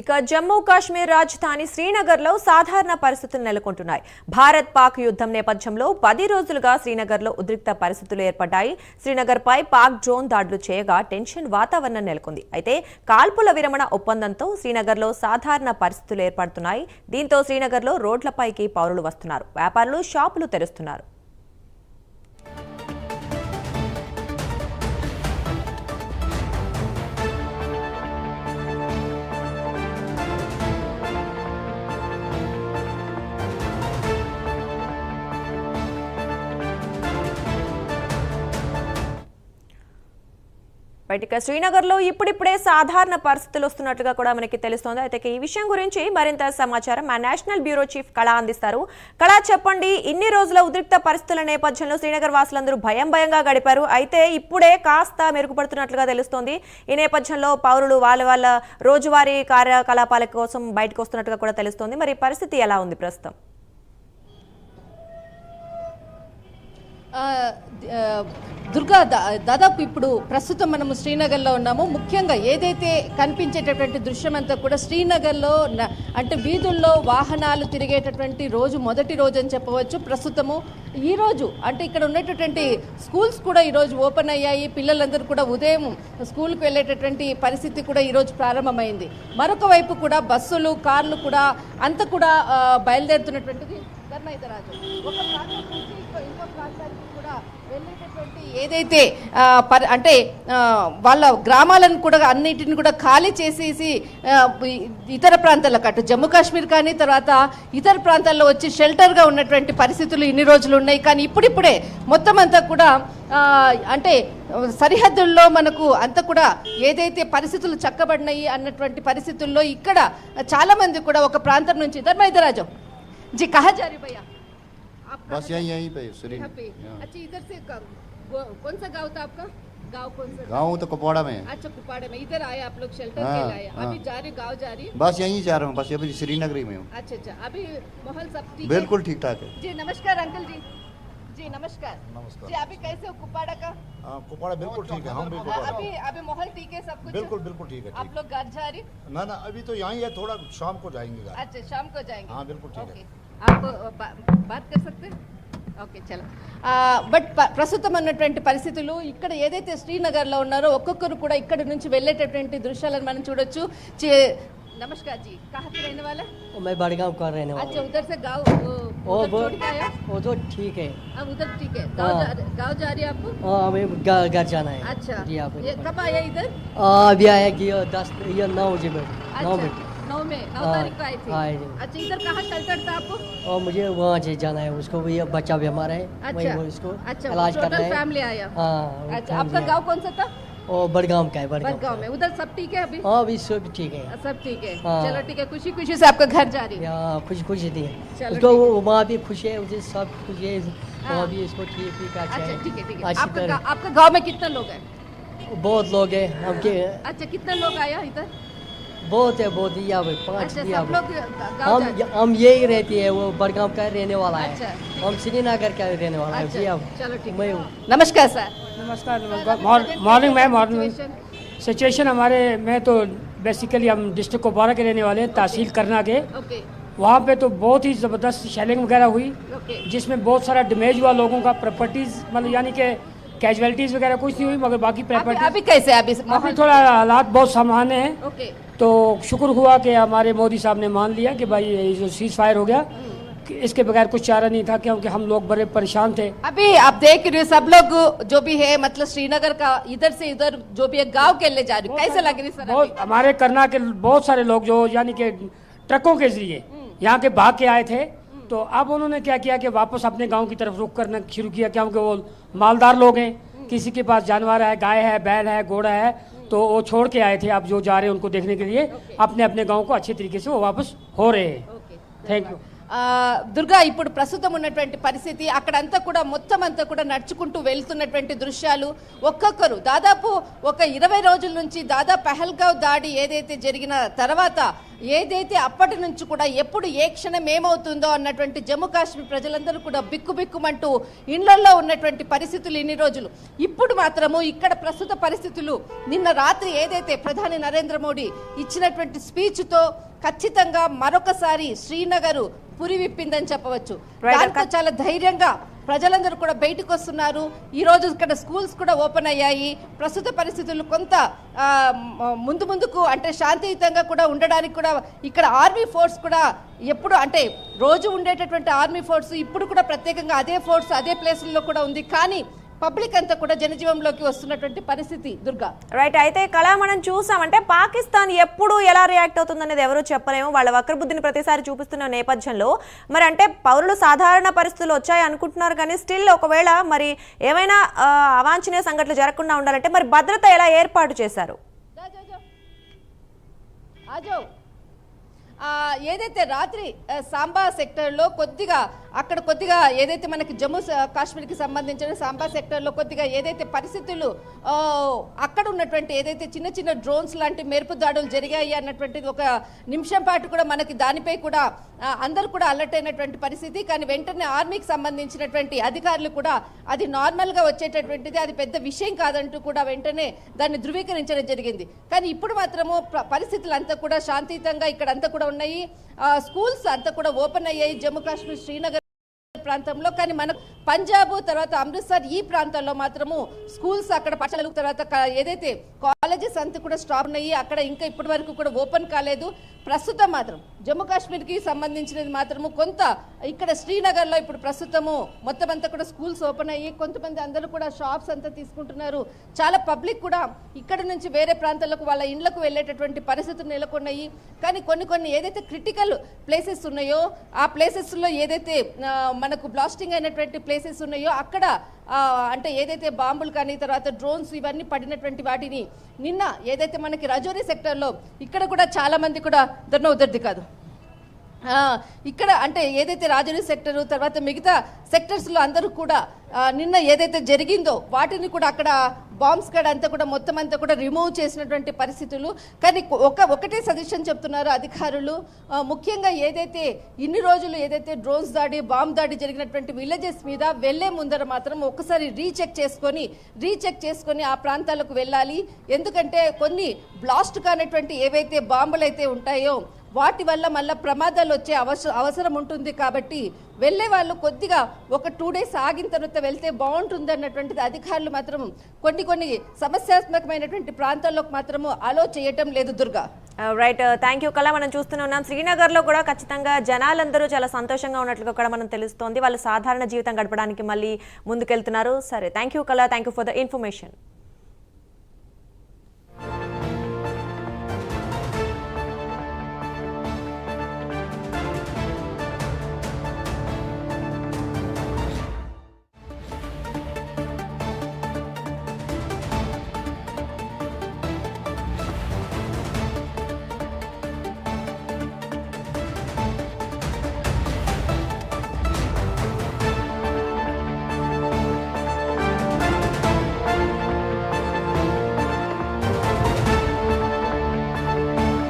ఇక జమ్మూ కాశ్మీర్ రాజధాని శ్రీనగర్లో సాధారణ పరిస్థితులు నెలకొంటున్నాయి. భారత్ పాక్ యుద్ధం నేపథ్యంలో పది రోజులుగా శ్రీనగర్లో ఉద్రిక్త పరిస్థితులు ఏర్పడ్డాయి. శ్రీనగర్పై పాక్ డ్రోన్ దాడులు చేయగా టెన్షన్ వాతావరణం నెలకొంది. అయితే కాల్పుల విరమణ ఒప్పందంతో శ్రీనగర్లో సాధారణ పరిస్థితులు ఏర్పడుతున్నాయి. దీంతో శ్రీనగర్లో రోడ్లపైకి పౌరులు వస్తున్నారు. వ్యాపారులు షాపులు తెరుస్తున్నారు. బయటిక శ్రీనగర్లో ఇప్పుడిప్పుడే సాధారణ పరిస్థితులు వస్తున్నట్లుగా కూడా మనకి తెలుస్తోంది. అయితే ఈ విషయం గురించి మరింత సమాచారం మా నేషనల్ బ్యూరో చీఫ్ కళా అందిస్తారు. కళా చెప్పండి ఇన్ని రోజుల ఉద్రిక్త పరిస్థితుల నేపథ్యంలో శ్రీనగర్ వాసులందరూ భయం భయంగా గడిపారు. అయితే ఇప్పుడే కాస్త మెరుగుపడుతున్నట్లుగా తెలుస్తోంది. ఈ నేపథ్యంలో పౌరులు వాళ్ళ వాళ్ళ రోజువారీ కార్యకలాపాల కోసం బయటకు వస్తున్నట్టుగా కూడా తెలుస్తోంది. మరి పరిస్థితి ఎలా ఉంది ప్రస్తుతం? దుర్గా దా- దాదాపు ఇప్పుడు ప్రస్తుతం మనము శ్రీనగర్లో ఉన్నాము. ముఖ్యంగా ఏదైతే కనిపించేటటువంటి దృశ్యం అంతా కూడా శ్రీనగర్లో అంటే వీధుల్లో వాహనాలు తిరిగేటటువంటి రోజు మొదటి రోజు అని చెప్పవచ్చు. ప్రస్తుతము ఈరోజు అంటే ఇక్కడ ఉన్నటువంటి స్కూల్స్ కూడా ఈరోజు ఓపెన్ అయ్యాయి. పిల్లలందరూ కూడా ఉదయం స్కూల్కి వెళ్ళేటటువంటి పరిస్థితి కూడా ఈరోజు ప్రారంభమైంది. మరొక వైపు కూడా బస్సులు కార్లు కూడా అంత కూడా బయలుదేరుతున్నటువంటిది ధర్మైతరాజు ఒక ప్రాంతం నుంచి ఇంకో ఇంకో ప్రాంతానికి కూడా వెళ్ళేటటువంటి ఏదైతే పరి అంటే వాళ్ళ గ్రామాలను కూడా అన్నిటిని కూడా ఖాళీ చేసేసి ఇతర ప్రాంతాలకు అటు జమ్మూ కాశ్మీర్ కానీ తర్వాత ఇతర ప్రాంతాల్లో వచ్చి షెల్టర్గా ఉన్నటువంటి పరిస్థితులు ఇన్ని రోజులు ఉన్నాయి. కానీ ఇప్పుడిప్పుడే మొత్తం అంతా కూడా అంటే సరిహద్దుల్లో మనకు అంత కూడా ఏదైతే పరిస్థితులు చక్కబడినాయి అన్నటువంటి పరిస్థితుల్లో ఇక్కడ చాలామంది కూడా ఒక ప్రాంతం నుంచి ధర్మైతరాజు जी कहा जा रहे भैया? आप बस यहीं यहीं पे श्री अच्छा इधर से कौन सा गाँव था आपका? गाँव कौन सा? गाँव तो कुपवाड़ा में अच्छा कुपवाड़ा में। इधर आए आप लोग शेल्टर हाँ, के लाए हाँ। अभी जा रहे गाँव जा रही बस यहीं जा रहा हूँ बस अभी श्रीनगरी में हूँ। अच्छा अच्छा अभी माहौल सब ठीक बिल्कुल ठीक ठाक है। जी नमस्कार अंकल जी। जी नमस्कार नमस्कार। जी अभी कैसे हो कुपाड़ा का हाँ, कुपवाड़ा बिल्कुल ठीक है हम भी अभी कुपवाड़ा अभी माहौल ठीक है सब कुछ बिल्कुल बिल्कुल ठीक है आप ठीक लोग घर जा रही ना ना अभी तो यहीं है थोड़ा शाम को जाएंगे घर अच्छा शाम को जाएंगे हाँ, बिल्कुल ठीक है। ओके आप अ, बा- बात कर सकते हैं ఓకే చలో బట్ ప్రస్తుతం ఉన్నటువంటి పరిస్థితులు ఇక్కడ ఏదైతే శ్రీనగర్లో ఉన్నారో ఒక్కొక్కరు కూడా ఇక్కడ నుంచి వెళ్ళేటటువంటి దృశ్యాలను మనం చూడొచ్చు చే- నమస్కార్ జీ कहाँ से रहने वाला और मैं बड़गांव का रहने वाला अच्छा उधर से गांव वो हो? वो तो ठीक है। अब उधर ठीक है। गाँव हाँ। जा रही है आपको? हाँ हमें घर जाना है। अच्छा। जी आप ये कब आया इधर? अभी आया कि दस ये नौ बजे में। नौ अच्छा बजे। नौ में। नौ हाँ, तारीख को आए थे। अच्छा इधर कहाँ शेल्टर था आपको? और मुझे वहाँ से जाना है। उसको भी बच्चा भी हमारा है। वही अच्छा वो इसको अच्छा इलाज करना है। फैमिली आया। हाँ अच्छा आपका गाँव कौन सा था? और बड़गांव का है बड़गांव बड़गांव में। उधर सब ठीक है अभी? हाँ अभी सब ठीक है। सब ठीक है। हाँ। चलो ठीक है खुशी खुशी से आपका घर जा रही है। खुशी खुशी थी उसको वहाँ भी खुश है उसे सब खुश है। हाँ। वहाँ भी इसको ठीक ठीक अच्छा ठीक है ठीक है। आपका गाँव गाँव में कितने लोग हैं? बहुत लोग हैं हमके अच्छा कितने लोग आया इधर? बहुत है बहुत ही यहाँ पे पाँच अच्छा लोग गाँव हम हम यही रहती है वो बड़गांव का रहने वाला है। अच्छा, हम श्रीनगर का रहने वाला है जी अच्छा अब चलो मैं हूँ। नमस्कार सर। नमस्कार मॉर्निंग मैम मॉर्निंग। सिचुएशन हमारे में तो बेसिकली हम डिस्ट्रिक्ट कुपवाड़ा के रहने वाले हैं तहसील करना के। वहाँ पे तो बहुत ही ज़बरदस्त शेलिंग वगैरह हुई जिसमें बहुत सारा डैमेज हुआ लोगों का प्रॉपर्टीज़ मतलब यानी कि कैजुअलिटीज़ वगैरह कुछ नहीं हुई मगर बाकी प्रॉपर्टी अभी कैसे अभी अभी थोड़ा हालात बहुत सामान्य हैं। ओके तो शुक्र हुआ कि हमारे मोदी साहब ने मान लिया कि भाई ये जो सीज फायर हो गया कि इसके बगैर कुछ चारा नहीं था क्योंकि हम लोग बड़े परेशान थे। अभी आप देख रहे हो सब लोग जो भी है मतलब श्रीनगर का इधर से इधर जो भी है गाँव के लिए जा रहे कैसे लग रही सर बहुत हमारे करना के बहुत सारे लोग जो यानी कि ट्रकों के ज़रिए यहाँ के भाग के आए थे। तो अब उन्होंने क्या किया कि वापस अपने गाँव की तरफ़ रुख करना शुरू किया क्योंकि वो मालदार लोग हैं। किसी के पास जानवर है गाय है बैल है घोड़ा है तो वो छोड़ के आए थे अब जो जा रहे हैं उनको देखने के लिए अपने अपने गांव को अच्छे तरीके से वो वापस हो रहे हैं ओके थैंक यू ఆ, దుర్గా ఇప్పుడు ప్రస్తుతం ఉన్నటువంటి పరిస్థితి అక్కడంతా కూడా మొత్తం అంతా కూడా నడుచుకుంటూ వెళ్తున్నటువంటి దృశ్యాలు ఒక్కొక్కరు దాదాపు ఒక ఇరవై రోజుల నుంచి దాదాపు పెహల్గావ్ దాడి ఏదైతే జరిగిన తర్వాత ఏదైతే అప్పటి నుంచి కూడా ఎప్పుడు ఏ క్షణం ఏమవుతుందో అన్నటువంటి జమ్మూ కాశ్మీర్ ప్రజలందరూ కూడా బిక్కు బిక్కుమంటూ ఇండ్లల్లో ఉన్నటువంటి పరిస్థితులు ఇన్ని రోజులు. ఇప్పుడు మాత్రము ఇక్కడ ప్రస్తుత పరిస్థితులు నిన్న రాత్రి ఏదైతే ప్రధాని నరేంద్ర మోడీ ఇచ్చినటువంటి స్పీచ్తో ఖచ్చితంగా మరొకసారి శ్రీనగర్ పురి విప్పిందని చెప్పవచ్చు దాంతో చాలా ధైర్యంగా ప్రజలందరూ కూడా బయటకు వస్తున్నారు. ఈ రోజు ఇక్కడ స్కూల్స్ కూడా ఓపెన్ అయ్యాయి. ప్రస్తుత పరిస్థితులు కొంత ముందు ముందుకు అంటే శాంతియుతంగా కూడా ఉండడానికి కూడా ఇక్కడ ఆర్మీ ఫోర్స్ కూడా ఎప్పుడు అంటే రోజు ఉండేటటువంటి ఆర్మీ ఫోర్స్ ఇప్పుడు కూడా ప్రత్యేకంగా అదే ఫోర్స్ అదే ప్లేసుల్లో కూడా ఉంది. కానీ పబ్లిక్ అంతా కూడా జనజీవంలోకి వస్తున్నటువంటి పరిస్థితి దుర్గా. రైట్ అయితే కళ మనం చూసామంటే పాకిస్తాన్ ఎప్పుడు ఎలా రియాక్ట్ అవుతుందనేది ఎవరు చెప్పలేము. వాళ్ళ వక్రబుద్ధిని ప్రతిసారి చూపిస్తున్న నేపథ్యంలో మరి అంటే పౌరులు సాధారణ పరిస్థితులు వచ్చాయి అనుకుంటున్నారు కానీ స్టిల్ ఒకవేళ మరి ఏమైనా అవాంఛనీయ సంఘటనలు జరగకుండా ఉండాలంటే మరి భద్రత ఎలా ఏర్పాటు చేశారు? ఏదైతే రాత్రి సాంబా సెక్టర్లో కొద్దిగా అక్కడ కొద్దిగా ఏదైతే మనకి జమ్మూ కాశ్మీర్కి సంబంధించిన సాంబా సెక్టర్లో కొద్దిగా ఏదైతే పరిస్థితులు అక్కడ ఉన్నటువంటి ఏదైతే చిన్న చిన్న డ్రోన్స్ లాంటి మెరుపు దాడులు జరిగాయి అన్నటువంటిది ఒక నిమిషం పాటు కూడా మనకి దానిపై కూడా అందరూ కూడా అలర్ట్ అయినటువంటి పరిస్థితి. కానీ వెంటనే ఆర్మీకి సంబంధించినటువంటి అధికారులు కూడా అది నార్మల్గా వచ్చేటటువంటిది అది పెద్ద విషయం కాదంటూ కూడా వెంటనే దాన్ని ధృవీకరించడం జరిగింది. కానీ ఇప్పుడు మాత్రము పరిస్థితులు అంతా కూడా శాంతియుతంగా ఇక్కడ అంతా కూడా ఉన్నాయి. స్కూల్స్ అంతా కూడా ఓపెన్ అయ్యాయి. జమ్మూ కాశ్మీర్ శ్రీనగర్ ప్రాంతంలో కానీ మన పంజాబ్ తర్వాత అమృత్సర్ ఈ ప్రాంతాల్లో మాత్రము స్కూల్స్ అక్కడ పాఠశాలలు తర్వాత ఏదైతే కాలేజెస్ అంతా కూడా స్టాప్ ఉన్నాయి అక్కడ ఇంకా ఇప్పటి వరకు కూడా ఓపెన్ కాలేదు. ప్రస్తుతం మాత్రం జమ్మూ కాశ్మీర్కి సంబంధించినది మాత్రము కొంత ఇక్కడ శ్రీనగర్లో ఇప్పుడు ప్రస్తుతము మొత్తం అంతా కూడా స్కూల్స్ ఓపెన్ అయ్యి కొంతమంది అందరూ కూడా షాప్స్ అంతా తీసుకుంటున్నారు. చాలా పబ్లిక్ కూడా ఇక్కడ నుంచి వేరే ప్రాంతాలకు వాళ్ళ ఇండ్లకు వెళ్ళేటటువంటి పరిస్థితులు నెలకొన్నాయి. కానీ కొన్ని కొన్ని ఏదైతే క్రిటికల్ ప్లేసెస్ ఉన్నాయో ఆ ప్లేసెస్లో ఏదైతే మనకు బ్లాస్టింగ్ అయినటువంటి ప్లేసెస్ ఉన్నాయో అక్కడ అంటే ఏదైతే బాంబులు కానీ తర్వాత డ్రోన్స్ ఇవన్నీ పడినటువంటి వాటిని నిన్న ఏదైతే మనకి రజోరీ సెక్టర్లో ఇక్కడ కూడా చాలా మంది కూడా దొన్న ఉదర్ది కాదు. ఇక్కడ అంటే ఏదైతే రాజోరీ సెక్టర్ తర్వాత మిగతా సెక్టర్స్లో అందరూ కూడా నిన్న ఏదైతే జరిగిందో వాటిని కూడా అక్కడ బాంబ్స్ కాడ అంతా కూడా మొత్తం అంతా కూడా రిమూవ్ చేసినటువంటి పరిస్థితులు. కానీ ఒక ఒకటే సజెషన్ చెప్తున్నారు అధికారులు. ముఖ్యంగా ఏదైతే ఇన్ని రోజులు ఏదైతే డ్రోన్స్ దాడి బాంబ్ దాడి జరిగినటువంటి విలేజెస్ మీద వెళ్ళే ముందర మాత్రం ఒకసారి రీచెక్ చేసుకొని రీచెక్ చేసుకొని ఆ ప్రాంతాలకు వెళ్ళాలి. ఎందుకంటే కొన్ని బ్లాస్ట్ కానటువంటి ఏవైతే బాంబులు అయితే ఉంటాయో వాటి వల్ల మళ్ళీ ప్రమాదాలు వచ్చే అవసరం అవసరం ఉంటుంది కాబట్టి వెళ్ళే వాళ్ళు కొద్దిగా ఒక టూ డేస్ ఆగిన తర్వాత వెళ్తే బాగుంటుంది అన్నటువంటిది అధికారులు మాత్రం కొన్ని కొన్ని సమస్యాత్మకమైనటువంటి ప్రాంతాల్లోకి మాత్రము అలో చేయటం లేదు దుర్గా. రైట్ థ్యాంక్ యూ కళ మనం చూస్తూనే ఉన్నాం. శ్రీనగర్లో కూడా ఖచ్చితంగా జనాలందరూ చాలా సంతోషంగా ఉన్నట్లుగా కూడా మనం తెలుస్తోంది. వాళ్ళు సాధారణ జీవితం గడపడానికి మళ్ళీ ముందుకెళ్తున్నారు. సరే thank you Kala. Thank you for the information